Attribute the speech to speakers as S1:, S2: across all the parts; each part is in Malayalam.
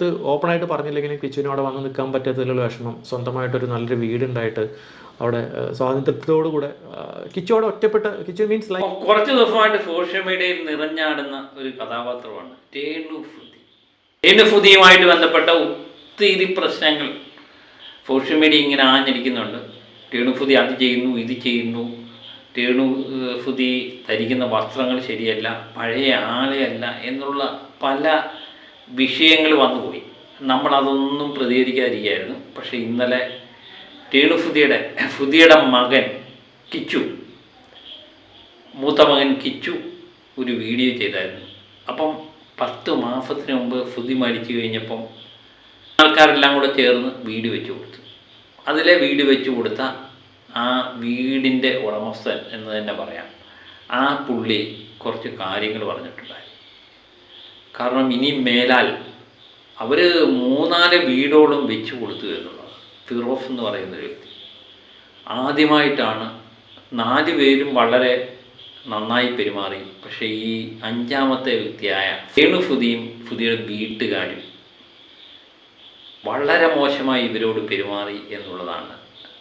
S1: ഇത് ഓപ്പണായിട്ട് പറഞ്ഞില്ലെങ്കിലും കിച്ചുവിന് അവിടെ വന്ന് നിൽക്കാൻ പറ്റാത്തതിലുള്ള വിഷമം. സ്വന്തമായിട്ടൊരു നല്ലൊരു വീടുണ്ടായിട്ട് അവിടെ സ്വാതന്ത്ര്യത്തോടു കൂടെ കിച്ചോടെ ഒറ്റപ്പെട്ട കിച്ചു മീൻസ് ലൈക്ക്
S2: കുറച്ച് ദിവസമായിട്ട് സോഷ്യൽ മീഡിയയിൽ നിറഞ്ഞാടുന്ന ഒരു കഥാപാത്രമാണ് ഫുതിയുമായിട്ട് ബന്ധപ്പെട്ട ഒത്തിരി പ്രശ്നങ്ങൾ സോഷ്യൽ മീഡിയ ഇങ്ങനെ ആഞ്ഞിരിക്കുന്നുണ്ട് രേണു ഫുതി അത് ചെയ്യുന്നു ഇത് ചെയ്യുന്നു. രേണു ഫുദി ധരിക്കുന്ന വസ്ത്രങ്ങൾ ശരിയല്ല പഴയ ആളെയല്ല എന്നുള്ള പല വിഷയങ്ങൾ വന്നുപോയി. നമ്മളതൊന്നും പ്രതികരിക്കാതിരിക്കുകയായിരുന്നു. പക്ഷേ ഇന്നലെ ടീണു ഫുതിയുടെ ഫുതിയുടെ മകൻ കിച്ചു മൂത്ത മകൻ കിച്ചു ഒരു വീഡിയോ ചെയ്തായിരുന്നു. അപ്പം പത്ത് മാസത്തിന് മുമ്പ് ഫുതി മരിച്ചു കഴിഞ്ഞപ്പം ആൾക്കാരെല്ലാം കൂടെ ചേർന്ന് വീട് വെച്ച് കൊടുത്തു. അതിലെ വീട് വെച്ച് കൊടുത്ത ആ വീടിന്റെ ഉടമസ്ഥൻ എന്ന് തന്നെ പറയാം. ആ പുള്ളി കുറച്ച് കാര്യങ്ങൾ പറഞ്ഞിട്ടുണ്ടായി കാരണം ഇനി മേലാൽ അവർ മൂന്നാൽ വീടോളം വെച്ചു കൊടുത്തു എന്നുള്ളതാണ്. ഫിറോഫ് എന്ന് പറയുന്ന വ്യക്തി. ആദ്യമായിട്ടാണ് നാല് പേരും വളരെ നന്നായി പെരുമാറി. പക്ഷേ ഈ അഞ്ചാമത്തെ വ്യക്തിയായ രേണു ഫുദിയും ഫുദിയുടെ വീട്ടുകാരും വളരെ മോശമായി ഇവരോട് പെരുമാറി എന്നുള്ളതാണ്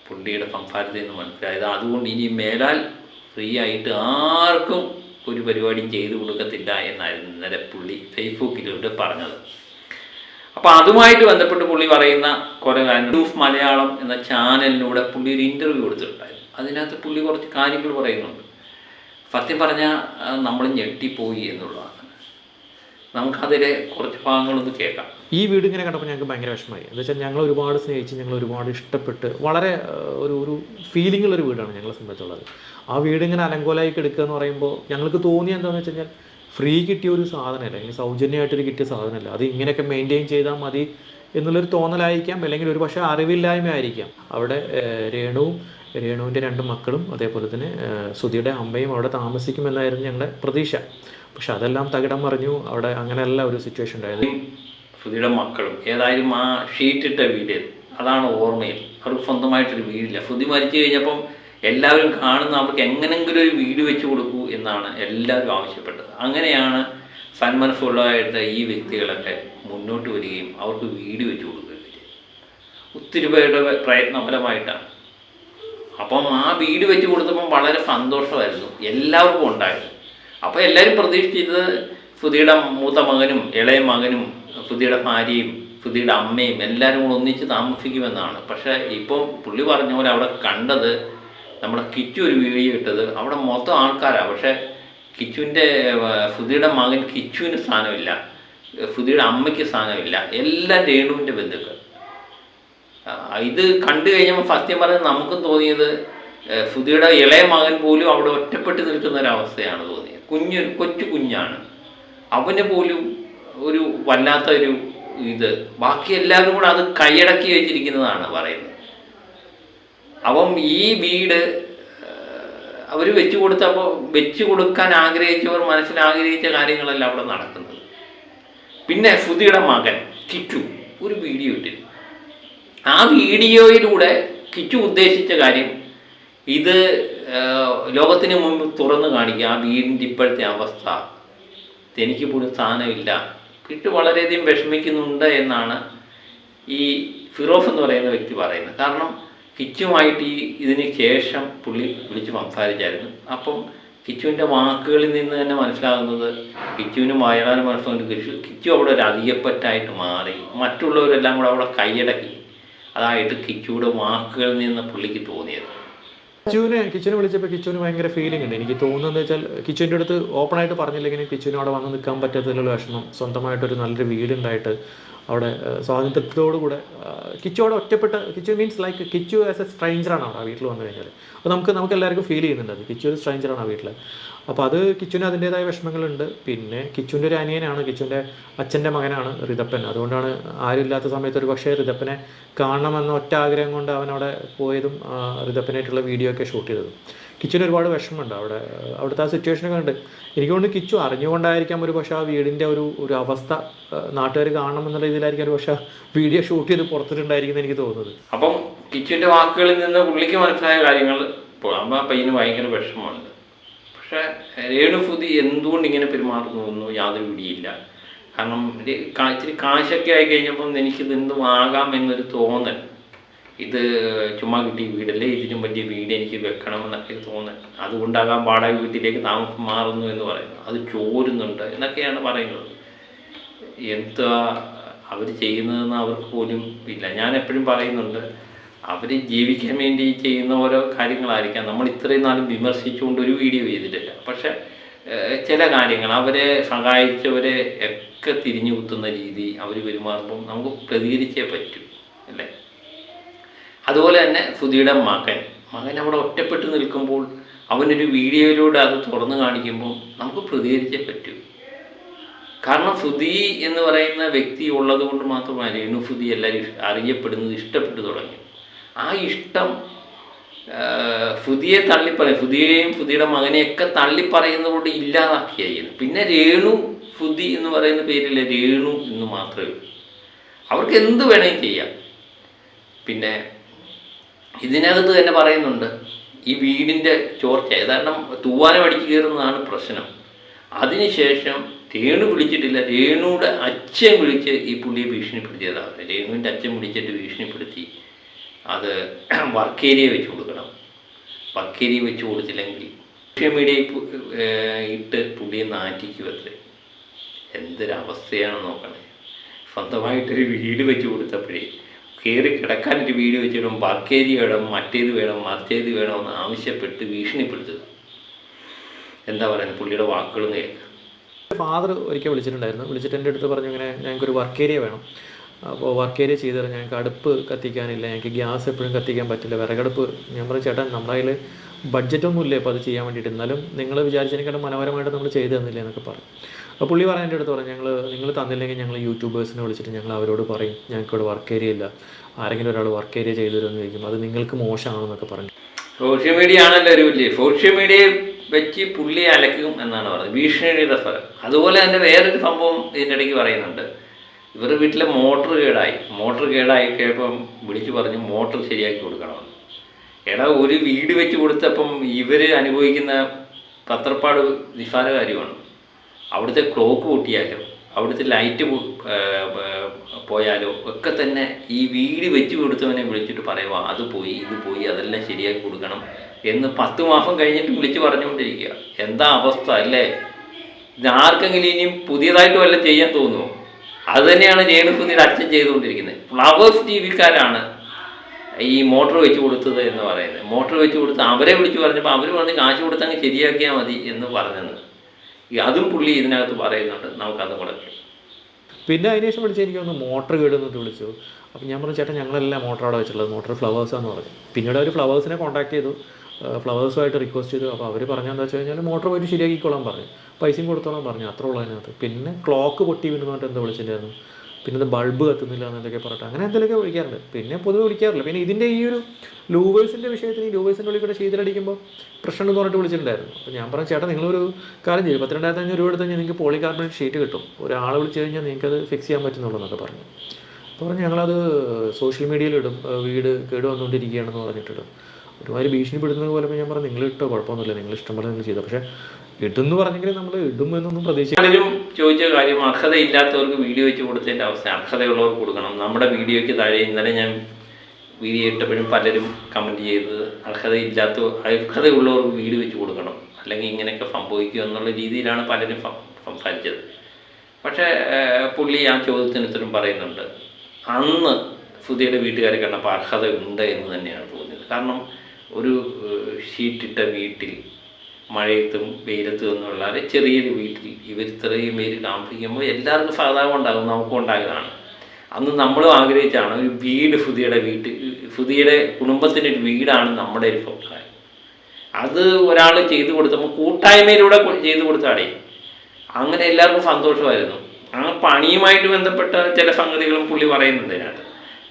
S2: പുള്ളിയുടെ സംസാരത്തിൽ നിന്ന് മനസ്സിലായത്. അതുകൊണ്ട് ഇനി മേലാൽ ഫ്രീ ആയിട്ട് ആർക്കും ഒരു പരിപാടിയും ചെയ്തു കൊടുക്കത്തില്ല എന്നായിരുന്നു ഇന്നലെ പുള്ളി ഫേസ്ബുക്കിലൂടെ പറഞ്ഞത്. അപ്പോൾ അതുമായിട്ട് ബന്ധപ്പെട്ട് പുള്ളി പറയുന്ന കുറേ കാര്യങ്ങൾ. ന്യൂസ് മലയാളം എന്ന ചാനലിലൂടെ പുള്ളി ഒരു ഇന്റർവ്യൂ കൊടുത്തിട്ടുണ്ടായിരുന്നു. അതിനകത്ത് പുള്ളി കുറച്ച് കാര്യങ്ങൾ പറയുന്നുണ്ട്. സത്യം പറഞ്ഞാൽ നമ്മൾ ഞെട്ടിപ്പോയി എന്നുള്ളതാണ്. നമുക്കതിലെ കുറച്ച് ഭാഗങ്ങളൊന്ന് കേൾക്കാം.
S1: ഈ വീട് ഇങ്ങനെ കണ്ടപ്പോൾ ഞങ്ങൾക്ക് ഭയങ്കര വിഷമമായി. എന്ന് വെച്ചാൽ ഞങ്ങൾ ഒരുപാട് സ്നേഹിച്ച് ഞങ്ങൾ ഒരുപാട് ഇഷ്ടപ്പെട്ട് വളരെ ഒരു ഒരു ഫീലിംഗ് ഉള്ളൊരു വീടാണ് ഞങ്ങളെ സംബന്ധിച്ചുള്ളത്. ആ വീട് ഇങ്ങനെ അലങ്കോലായി കിടക്കുക എന്ന് പറയുമ്പോൾ ഞങ്ങൾക്ക് തോന്നിയ എന്താണെന്ന് വെച്ച് കഴിഞ്ഞാൽ ഫ്രീ കിട്ടിയ ഒരു സാധനമല്ല. അല്ലെങ്കിൽ സൗജന്യമായിട്ടൊരു കിട്ടിയ സാധനമല്ല. അത് ഇങ്ങനെയൊക്കെ മെയിന്റെയിൻ ചെയ്താൽ മതി എന്നുള്ളൊരു തോന്നലായിരിക്കാം. അല്ലെങ്കിൽ ഒരു പക്ഷേ അറിവില്ലായ്മ ആയിരിക്കാം. അവിടെ രേണുവും രേണുവിന്റെ രണ്ട് മക്കളും അതേപോലെ തന്നെ സുധിയുടെ അമ്മയും അവിടെ താമസിക്കുമെന്നായിരുന്നു ഞങ്ങളുടെ പ്രതീക്ഷ. പക്ഷെ അതെല്ലാം തകിടം മറിഞ്ഞു. അവിടെ അങ്ങനെയല്ല ഒരു സിറ്റുവേഷൻ ഉണ്ടായത്.
S2: സുധിയുടെ മക്കളും ഏതായാലും ആ ഷീറ്റിട്ട വീട് അതാണ് ഓർമ്മയിൽ. അവർക്ക് സ്വന്തമായിട്ടൊരു വീടില്ല. സുധി മരിച്ചു കഴിഞ്ഞപ്പം എല്ലാവരും കാണുന്ന അവർക്ക് എങ്ങനെങ്കിലും ഒരു വീട് വെച്ച് കൊടുക്കൂ എന്നാണ് എല്ലാവരും ആവശ്യപ്പെട്ടത്. അങ്ങനെയാണ് സന്മനസ്സുള്ളതായിട്ട് ഈ വ്യക്തികളൊക്കെ മുന്നോട്ട് വരികയും അവർക്ക് വീട് വെച്ച് കൊടുക്കുകയും ചെയ്യും ഒത്തിരി പേരുടെ പ്രയത്നഫലമായിട്ടാണ്. അപ്പം ആ വീട് വെച്ച് കൊടുത്തപ്പം വളരെ സന്തോഷമായിരുന്നു. എല്ലാവർക്കും ഉണ്ടായിരുന്നു. അപ്പോൾ എല്ലാവരും പ്രതീക്ഷിച്ചത് സുധിയുടെ മൂത്ത മകനും ഇളയ മകനും സുധിയുടെ ഭാര്യയും ഫുദിയുടെ അമ്മയും എല്ലാവരും കൂടെ ഒന്നിച്ച് താമസിക്കുമെന്നാണ്. പക്ഷേ ഇപ്പോൾ പുള്ളി പറഞ്ഞ പോലെ അവിടെ കണ്ടത് നമ്മുടെ കിച്ചു ഒരു വീഡിയോ ഇട്ടത്. അവിടെ മൊത്തം ആൾക്കാരാണ് പക്ഷേ കിച്ചുവിന്റെ ഫുദിയുടെ മകൻ കിച്ചുവിന് സ്ഥാനമില്ല. ഫുദിയുടെ അമ്മയ്ക്ക് സ്ഥാനമില്ല. എല്ലാം രേണുവിന്റെ ബന്ധുക്കൾ. ഇത് കണ്ടു കഴിഞ്ഞപ്പോൾ സത്യം പറഞ്ഞ് നമുക്കും തോന്നിയത് ഫുദിയുടെ ഇളയ മകൻ പോലും അവിടെ ഒറ്റപ്പെട്ട് നിൽക്കുന്ന ഒരു അവസ്ഥയാണ് തോന്നിയത്. കുഞ്ഞു കൊച്ചു കുഞ്ഞാണ്. അവന് പോലും ഒരു വല്ലാത്ത ഒരു ഇത്. ബാക്കി എല്ലാവരും കൂടെ അത് കൈയടക്കി വെച്ചിരിക്കുന്നതാണ് പറയുന്നത്. അപ്പം ഈ വീട് അവർ വെച്ചു കൊടുത്തപ്പോൾ വെച്ചു കൊടുക്കാൻ ആഗ്രഹിച്ചവർ മനസ്സിൽ ആഗ്രഹിച്ച കാര്യങ്ങളല്ല അവിടെ നടക്കുന്നത്. പിന്നെ സുധിയുടെ മകൻ കിച്ചു ഒരു വീഡിയോ ഇട്ടിരുന്നു. ആ വീഡിയോയിലൂടെ കിച്ചു ഉദ്ദേശിച്ച കാര്യം ഇത് ലോകത്തിന് മുമ്പ് തുറന്നു കാണിക്കുക ആ വീടിന്റെ ഇപ്പോഴത്തെ അവസ്ഥ. എനിക്ക് പോലും സ്ഥാനമില്ല. കിട്ടു വളരെയധികം വിഷമിക്കുന്നുണ്ട് എന്നാണ് ഈ ഫിറോഫ് എന്ന് പറയുന്ന വ്യക്തി പറയുന്നത്. കാരണം കിച്ചുമായിട്ട് ഈ ഇതിന് ശേഷം പുള്ളി വിളിച്ച് സംസാരിച്ചായിരുന്നു. അപ്പം കിച്ചുവിന്റെ വാക്കുകളിൽ നിന്ന് തന്നെ മനസ്സിലാകുന്നത് കിച്ചുവിനും വയനാട് മനസ്സിലാകുന്ന കിച്ചു കിച്ചു അവിടെ ഒരു അധികപ്പറ്റായിട്ട് മാറി. മറ്റുള്ളവരെല്ലാം കൂടെ അവിടെ കൈയടക്കി. അതായിട്ട് കിച്ചുവിടെ വാക്കുകളിൽ നിന്ന് പുള്ളിക്ക് തോന്നിയത്.
S1: കിച്ചുവിനെ കിച്ചുവിനെ വിളിച്ചപ്പോൾ കിച്ചുവിന് ഭയങ്കര ഫീലിംഗ് ഉണ്ട്. എനിക്ക് തോന്നുന്നത് വെച്ചാൽ കിച്ചുവിന്റെ അടുത്ത് ഓപ്പണായിട്ട് പറഞ്ഞില്ലെങ്കിലും കിച്ചുവിന് അവിടെ വന്ന് നിൽക്കാൻ പറ്റാത്തതിലുള്ള വിഷമം സ്വന്തമായിട്ടൊരു നല്ലൊരു വീടുണ്ടായിട്ട് അവിടെ സ്വാതന്ത്ര്യത്തോടുകൂടെ സ്വാതന്ത്ര്യത്തോടു കൂടെ കിച്ചു അവിടെ ഒറ്റപ്പെട്ട Kichu means like Kichu as a സ്ട്രേഞ്ചറാണ് അവിടെ വീട്ടിൽ വന്നു കഴിഞ്ഞാൽ അപ്പോൾ നമുക്ക് നമുക്ക് എല്ലാവർക്കും ഫീൽ ചെയ്യുന്നുണ്ട് അത്. കിച്ചു ഒരു സ്ട്രേഞ്ചറാണ് ആ വീട്ടിൽ അപ്പോൾ അത് കിച്ചുവിന് അതിന്റേതായ വിഷമങ്ങളുണ്ട്. പിന്നെ കിച്ചുവിന്റെ ഒരു അനിയനാണ് കിച്ചുവിന്റെ അച്ഛന്റെ മകനാണ് റിതപ്പൻ. അതുകൊണ്ടാണ് ആരും ഇല്ലാത്ത സമയത്ത് ഒരു പക്ഷേ റിതപ്പനെ കാണണമെന്ന ഒറ്റ ആഗ്രഹം കൊണ്ട് അവൻ അവിടെ പോയതും റിതപ്പനായിട്ടുള്ള വീഡിയോ ഒക്കെ ഷൂട്ട് ചെയ്തതും. കിച്ചുവിന് ഒരുപാട് വിഷമമുണ്ട്. അവിടെ അവിടുത്തെ ആ സിറ്റുവേഷൻ ഉണ്ട് എനിക്ക് തോന്നുന്നു കിച്ചു അറിഞ്ഞുകൊണ്ടായിരിക്കാം ഒരു പക്ഷേ ആ വീടിന്റെ ഒരു ഒരു അവസ്ഥ നാട്ടുകാർ കാണണം എന്നുള്ള രീതിയിലായിരിക്കും ഒരു പക്ഷേ വീഡിയോ ഷൂട്ട് ചെയ്ത് പുറത്തിട്ടുണ്ടായിരിക്കും എനിക്ക് തോന്നുന്നത്.
S2: അപ്പം കിച്ചുവിന്റെ വാക്കുകളിൽ നിന്ന് പുള്ളിക്ക് മനസ്സിലായ കാര്യങ്ങൾ ആ പയ്യന് ഭയങ്കര വിഷമമുണ്ട്. പക്ഷേ രേണുഫുതി എന്തുകൊണ്ട് ഇങ്ങനെ പെരുമാറുന്നു യാതൊരു വിടിയില്ല കാരണം ഇച്ചിരി കാശൊക്കെ ആയി കഴിഞ്ഞപ്പം എനിക്കിത് എന്തും ആകാം എന്നൊരു തോന്നൽ ഇത് ചുമ്മാ കിട്ടിയ വീടല്ലേ? ഇതിനും വലിയ വീട് എനിക്ക് വെക്കണം എന്നൊക്കെ ഒരു തോന്നൽ അതുകൊണ്ടാകാം വാടക വീട്ടിലേക്ക് താമസം മാറുന്നു എന്ന് പറയുന്നു അത് ചോരുന്നുണ്ട് എന്നൊക്കെയാണ് പറയുന്നത്. എന്താ അവർ ചെയ്യുന്നതെന്ന് അവർക്ക് പോലും ഇല്ല. ഞാൻ എപ്പോഴും പറയുന്നുണ്ട് അവർ ജീവിക്കാൻ വേണ്ടി ചെയ്യുന്ന ഓരോ കാര്യങ്ങളായിരിക്കാം. നമ്മൾ ഇത്രയും നാളും വിമർശിച്ചുകൊണ്ട് ഒരു വീഡിയോ ചെയ്തിട്ടില്ല. പക്ഷെ ചില കാര്യങ്ങൾ അവരെ സഹായിച്ചവരെ ഒക്കെ തിരിഞ്ഞു കുത്തുന്ന രീതി അവർ പെരുമാറുമ്പം നമുക്ക് പ്രതികരിച്ചേ പറ്റൂ അല്ലേ? അതുപോലെ തന്നെ സുധിയുടെ മകൻ. മകൻ അവിടെ ഒറ്റപ്പെട്ട് നിൽക്കുമ്പോൾ അവനൊരു വീഡിയോയിലൂടെ അത് തുറന്നു കാണിക്കുമ്പോൾ നമുക്ക് പ്രതികരിച്ചേ പറ്റൂ. കാരണം സുധി എന്ന് പറയുന്ന വ്യക്തി ഉള്ളത് കൊണ്ട് മാത്രമാണ് രേണു സുധി എല്ലാവരും അറിയപ്പെടുന്നത് ഇഷ്ടപ്പെട്ടു തുടങ്ങി. ആ ഇഷ്ടം ഫുദിയെ തള്ളിപ്പറയും സുധിയെയും സുധിയുടെ മകനെയൊക്കെ തള്ളിപ്പറയുന്നത് കൊണ്ട് ഇല്ലാതാക്കിയായിരുന്നു. പിന്നെ രേണു സുധി എന്ന് പറയുന്ന പേരില്ല രേണു എന്ന് മാത്രമേ അവർക്ക് എന്ത് വേണമെങ്കിലും ചെയ്യാം. പിന്നെ ഇതിനകത്ത് തന്നെ പറയുന്നുണ്ട് ഈ വീടിന്റെ ചോർച്ച ഏതാണ്ട് തൂവാനം അടിച്ചു കയറുന്നതാണ് പ്രശ്നം. അതിനുശേഷം രേണു വിളിച്ചിട്ടില്ല രേണുയുടെ അച്ഛൻ വിളിച്ച് ഈ പുള്ളിയെ ഭീഷണിപ്പെടുത്തിയതാണ്. രേണുവിന്റെ അച്ഛൻ വിളിച്ചിട്ട് ഭീഷണിപ്പെടുത്തി. അത് വർക്ക് ഏരിയ വെച്ച് കൊടുക്കണം. വർക്ക് ഏരിയ വെച്ച് കൊടുത്തില്ലെങ്കിൽ സോഷ്യൽ മീഡിയയിൽ ഇട്ട് പുള്ളിയെ നാറ്റിക്കും അത്രേ. എന്തൊരവസ്ഥയാണ് നോക്കണേ. സ്വന്തമായിട്ടൊരു വീട് വെച്ച് കൊടുത്തപ്പോഴേ കയറി കിടക്കാനൊരു വീട് വെച്ചിടും വർക്ക് ഏരിയ വേണം മറ്റേത് വേണം എന്ന് ആവശ്യപ്പെട്ട് ഭീഷണിപ്പെടുത്തുക. എന്താ പറയുന്നത്? പുള്ളിയുടെ വാക്കുകളും കേൾക്കുക
S1: ഫാദർ ഒരിക്കൽ വിളിച്ചിട്ടുണ്ടായിരുന്നു. വിളിച്ചിട്ട് എന്റെ അടുത്ത് പറഞ്ഞു ഇങ്ങനെ ഞങ്ങൾക്കൊരു വർക്ക് ഏരിയ വേണം. അപ്പോൾ വർക്ക് ഏരിയ ചെയ്ത് തരാം. ഞങ്ങൾക്ക് അടുപ്പ് കത്തിക്കാനില്ല. ഞങ്ങൾക്ക് ഗ്യാസ് എപ്പോഴും കത്തിക്കാൻ പറ്റില്ല. വിറകടുപ്പ്. ഞാൻ പറഞ്ഞു ചേട്ടാ നമ്മുടെ കയ്യിൽ ബഡ്ജറ്റൊന്നുമില്ല ഇപ്പോൾ അത് ചെയ്യാൻ വേണ്ടിയിട്ട്. എന്നാലും നിങ്ങൾ വിചാരിച്ചതിനേക്കാളും മനോഹരമായിട്ട് നമ്മൾ ചെയ്തു തന്നില്ല? എന്നൊക്കെ പറഞ്ഞു. അപ്പോൾ പുള്ളി പറയാൻ എന്റെ അടുത്ത് പറഞ്ഞു ഞങ്ങൾ നിങ്ങൾ തന്നില്ലെങ്കിൽ ഞങ്ങൾ യൂട്യൂബേഴ്സിനെ വിളിച്ചിട്ട് ഞങ്ങൾ അവരോട് പറയും ഞങ്ങൾക്കിവിടെ വർക്ക് ഏരിയ ഇല്ല. ആരെങ്കിലും ഒരാൾ വർക്ക് ഏരിയ ചെയ്തു തരുമെന്ന് ചോദിക്കും. അത് നിങ്ങൾക്ക് മോശമാണെന്നൊക്കെ പറഞ്ഞു.
S2: സോഷ്യൽ മീഡിയ ആണല്ലോ ഒരു വലിയ സോഷ്യൽ മീഡിയ വെച്ച് പുള്ളി അലക്കും എന്നാണ് പറയുന്നത് ഭീഷണിയുടെ സ്ഥലം. അതുപോലെ തന്നെ വേറൊരു സംഭവം ഇതിന്റെ ഇടയ്ക്ക് പറയുന്നുണ്ട്. ഇവർ വീട്ടിലെ മോട്ടർ കേടായി. മോട്ടർ കേടായി കഴിയുമ്പം വിളിച്ചു പറഞ്ഞ് മോട്ടർ ശരിയാക്കി കൊടുക്കണമെന്ന്. എടാ ഒരു വീട് വെച്ച് കൊടുത്തപ്പം ഇവർ അനുഭവിക്കുന്ന പത്രപ്പാട് നിസ്സാര കാര്യമാണ് അവിടുത്തെ ക്ലോക്ക് പൊട്ടിയാലോ അവിടുത്തെ ലൈറ്റ് പോയാലോ ഒക്കെ തന്നെ ഈ വീട് വെച്ച് കൊടുത്തവനെ വിളിച്ചിട്ട് പറയുക അത് പോയി ഇത് പോയി അതെല്ലാം ശരിയാക്കി കൊടുക്കണം എന്ന് പത്ത് മാസം കഴിഞ്ഞിട്ട് വിളിച്ച് പറഞ്ഞുകൊണ്ടിരിക്കുക. എന്താ അവസ്ഥ അല്ലേ? ഇത് ആർക്കെങ്കിലും ഇനിയും പുതിയതായിട്ട് വല്ല ചെയ്യാൻ തോന്നുമോ അത് തന്നെയാണ് രേണുസുനിയുടെ അച്ഛൻ ചെയ്തുകൊണ്ടിരിക്കുന്നത്. ഫ്ലവേഴ്സ് ടി വിക്കാരാണ് ഈ മോട്ടോർ വെച്ച് കൊടുത്തത് എന്ന് പറയുന്നത്. മോട്ടോർ വെച്ച് കൊടുത്ത് അവരെ വിളിച്ച് പറഞ്ഞപ്പോൾ അവർ പറഞ്ഞ് കാശ് കൊടുത്തങ്ങ് ശരിയാക്കിയാൽ മതി എന്ന് പറഞ്ഞത്. അതും പുള്ളി ഇതിനകത്ത് പറയുന്നുണ്ട്. നമുക്കത് കൂടെ
S1: പിന്നെ അതിന് ശേഷം വിളിച്ച് എനിക്ക് ഒന്ന് മോട്ടർ കേടുന്നിട്ട് വിളിച്ചു. അപ്പം ഞാൻ പറഞ്ഞു ചേട്ടാ ഞങ്ങളെല്ലാം മോട്ടർ അവിടെ വെച്ചിട്ടുള്ളത്? മോട്ടർ ഫ്ലവേഴ്സാന്ന് പറഞ്ഞു. പിന്നീട് അവർ ഫ്ലവേഴ്സിനെ കോൺടാക്ട് ചെയ്തു. ഫ്ലവേഴ്സുമായിട്ട് റിക്വസ്റ്റ് ചെയ്തു. അപ്പോൾ അവർ പറഞ്ഞതെന്ന് വെച്ച് കഴിഞ്ഞാൽ മോട്ടർ പോയിട്ട് ശരിയാക്കിക്കോളാൻ പറഞ്ഞു. പൈസയും കൊടുത്തോളാൻ പറഞ്ഞു. അത്ര ഉള്ളൂ അതിനകത്ത്. പിന്നെ ക്ലോക്ക് പൊട്ടി വീണെന്ന് എന്താ വിളിച്ചിട്ടുണ്ടായിരുന്നു. പിന്നെ ബൾബ് കത്തുന്നില്ല എന്നൊക്കെ പറഞ്ഞിട്ട് അങ്ങനെ എന്തെങ്കിലുമൊക്കെ വിളിക്കാറുണ്ട്. പിന്നെ പൊതുവെ വിളിക്കാറില്ല. പിന്നെ ഇതിന്റെ ഈ ഒരു ലൂവേഴ്സിന്റെ വിഷയത്തിൽ ഈ ലൂവേഴ്സിന്റെ ഉള്ളിൽ കൂടെ ചെയ്തിലടിക്കുമ്പോൾ പ്രശ്നം എന്ന് പറഞ്ഞിട്ട് വിളിച്ചിട്ടുണ്ടായിരുന്നു. അപ്പോൾ ഞാൻ പറഞ്ഞു ചേട്ടാ നിങ്ങളൊരു കാര്യം ചെയ്യും. പത്തിരണ്ടായിരത്തി അഞ്ഞൂറ് രൂപ എടുത്ത് നിങ്ങൾക്ക് പോളികാർബണേറ്റ് ഷീറ്റ് കിട്ടും. ഒരാളെ വിളിച്ചു കഴിഞ്ഞാൽ നിങ്ങൾക്ക് അത് ഫിക്സ് ചെയ്യാൻ പറ്റുന്നുള്ളൂ എന്നൊക്കെ പറഞ്ഞു. അപ്പോൾ പറഞ്ഞു ഞങ്ങളത് സോഷ്യൽ മീഡിയയിൽ ഇടും. വീട് കേട് വന്നുകൊണ്ടിരിക്കുകയാണെന്ന് പറഞ്ഞിട്ടിടും ഒരുമാതിരി ഭീഷണിപ്പെടുന്നത് പോലെ ഞാൻ പറഞ്ഞു നിങ്ങൾ ഇട്ടോ കുഴപ്പമൊന്നുമില്ല. നിങ്ങൾ ഇഷ്ടം പോലെ നിങ്ങൾ ചെയ്തോ. പക്ഷേ ഇടുമെന്ന് പറഞ്ഞെങ്കിൽ നമ്മൾ ഇടുമെന്നൊന്നും പ്രതീക്ഷിക്കും
S2: ചോദിച്ച കാര്യം അർഹതയില്ലാത്തവർക്ക് വീഡിയോ വെച്ച് കൊടുത്തതിന്റെ അവസ്ഥ അർഹതയുള്ളവർക്ക് കൊടുക്കണം. നമ്മുടെ വീഡിയോയ്ക്ക് താഴെ ഇന്നലെ ഞാൻ വീഡിയോ ഇട്ടപ്പോഴും പലരും കമന്റ് ചെയ്തത് അർഹതയില്ലാത്ത അർഹതയുള്ളവർക്ക് വീഡിയോ വെച്ച് കൊടുക്കണം. അല്ലെങ്കിൽ ഇങ്ങനെയൊക്കെ സംഭവിക്കും എന്നുള്ള രീതിയിലാണ് പലരും സംസാരിച്ചത്. പക്ഷേ പുള്ളി ആ ചോദ്യത്തിന് ഉത്തരം പറയുന്നുണ്ട്. അന്ന് സുധിയുടെ വീട്ടുകാരെ കണ്ടപ്പോൾ അർഹത ഉണ്ട് എന്ന് തന്നെയാണ് തോന്നിയത്. കാരണം ഒരു ഷീറ്റിട്ട വീട്ടിൽ മഴയത്തും വെയിലത്തും ഒരു ചെറിയൊരു വീട്ടിൽ ഇവർ ഇത്രയും പേര് താമസിക്കുമ്പോൾ എല്ലാവർക്കും സഹതാപം ഉണ്ടാകും നമുക്കും ഉണ്ടാകുന്നതാണ്. അന്ന് നമ്മളും ആഗ്രഹിച്ചാണ് ഒരു വീട് ഫുതിയുടെ വീട്ട് ഫുതിയുടെ കുടുംബത്തിന്റെ ഒരു വീടാണ് നമ്മുടെ ഒരു സ്വപ്നം. അത് ഒരാൾ ചെയ്തു കൊടുത്തപ്പോൾ കൂട്ടായ്മയിലൂടെ ചെയ്തു കൊടുത്താടേ അങ്ങനെ എല്ലാവർക്കും സന്തോഷമായിരുന്നു. ആ പണിയുമായിട്ട് ബന്ധപ്പെട്ട ചില സംഗതികളും പുള്ളി പറയുന്നുണ്ട്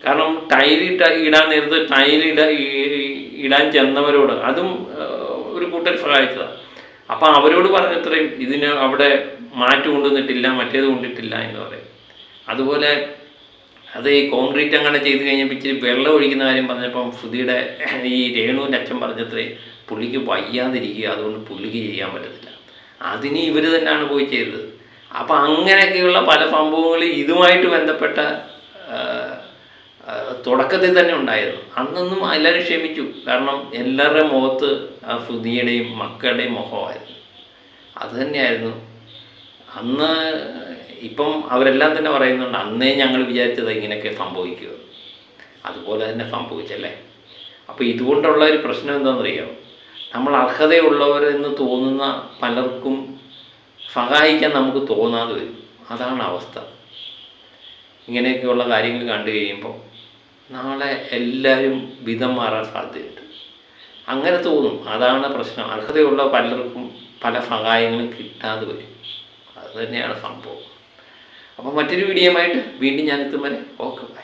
S2: കാരണം ടൈലിട്ട ഇടാൻ നേരത്ത് ടൈലിട ഇടാൻ ചെന്നവരോട് അതും ഒരു കൂട്ടർ സഹായിച്ചതാണ് അപ്പം അവരോട് പറഞ്ഞത്രയും ഇതിന് അവിടെ മാറ്റ് കൊണ്ടുവന്നിട്ടില്ല മറ്റേത് കൊണ്ടിട്ടില്ല എന്ന് പറയും. അതുപോലെ അത് ഈ കോൺക്രീറ്റ് അങ്ങനെ ചെയ്ത് കഴിഞ്ഞപ്പോൾ ഇച്ചിരി വെള്ളം ഒഴിക്കുന്ന കാര്യം പറഞ്ഞപ്പം ശ്രുതിയുടെ ഈ രേണുവിന്റെ അച്ഛൻ പറഞ്ഞത്രേ പുള്ളിക്ക് വയ്യാതിരിക്കുക അതുകൊണ്ട് പുള്ളിക്ക് ചെയ്യാൻ പറ്റത്തില്ല. അതിന് ഇവർ തന്നെയാണ് പോയി ചെയ്തത്. അപ്പം അങ്ങനെയൊക്കെയുള്ള പല സംഭവങ്ങളും ഇതുമായിട്ട് ബന്ധപ്പെട്ട തുടക്കത്തിൽ തന്നെ ഉണ്ടായിരുന്നു. അന്നൊന്നും എല്ലാവരും ക്ഷമിച്ചു. കാരണം എല്ലാവരുടെയും മുഖത്ത് ആ ഫുദിയുടെയും മക്കളുടെയും മുഖമായിരുന്നു. അത് തന്നെയായിരുന്നു. അന്ന് ഇപ്പം അവരെല്ലാം തന്നെ പറയുന്നുണ്ട് അന്നേ ഞങ്ങൾ വിചാരിച്ചത് ഇങ്ങനെയൊക്കെ സംഭവിക്കുക അതുപോലെ തന്നെ സംഭവിച്ചല്ലേ? അപ്പോൾ ഇതുകൊണ്ടുള്ള ഒരു പ്രശ്നം എന്താണെന്നറിയോ? നമ്മൾ അർഹതയുള്ളവരെന്ന് തോന്നുന്ന പലർക്കും സഹായിക്കാൻ നമുക്ക് തോന്നാതെ വരും. അതാണ് അവസ്ഥ. ഇങ്ങനെയൊക്കെയുള്ള കാര്യങ്ങൾ കണ്ടു കഴിയുമ്പോൾ നാളെ എല്ലാവരും വിധം മാറാൻ സാധ്യതയുണ്ട്. അങ്ങനെ തോന്നും. അതാണ് പ്രശ്നം. അർഹതയുള്ള പലർക്കും പല സഹായങ്ങളും കിട്ടാതെ വരും. അതുതന്നെയാണ് സംഭവം. അപ്പോൾ മറ്റൊരു വീഡിയോയുമായിട്ട് വീണ്ടും ഞാൻ എത്തും വരെ. Okay bye.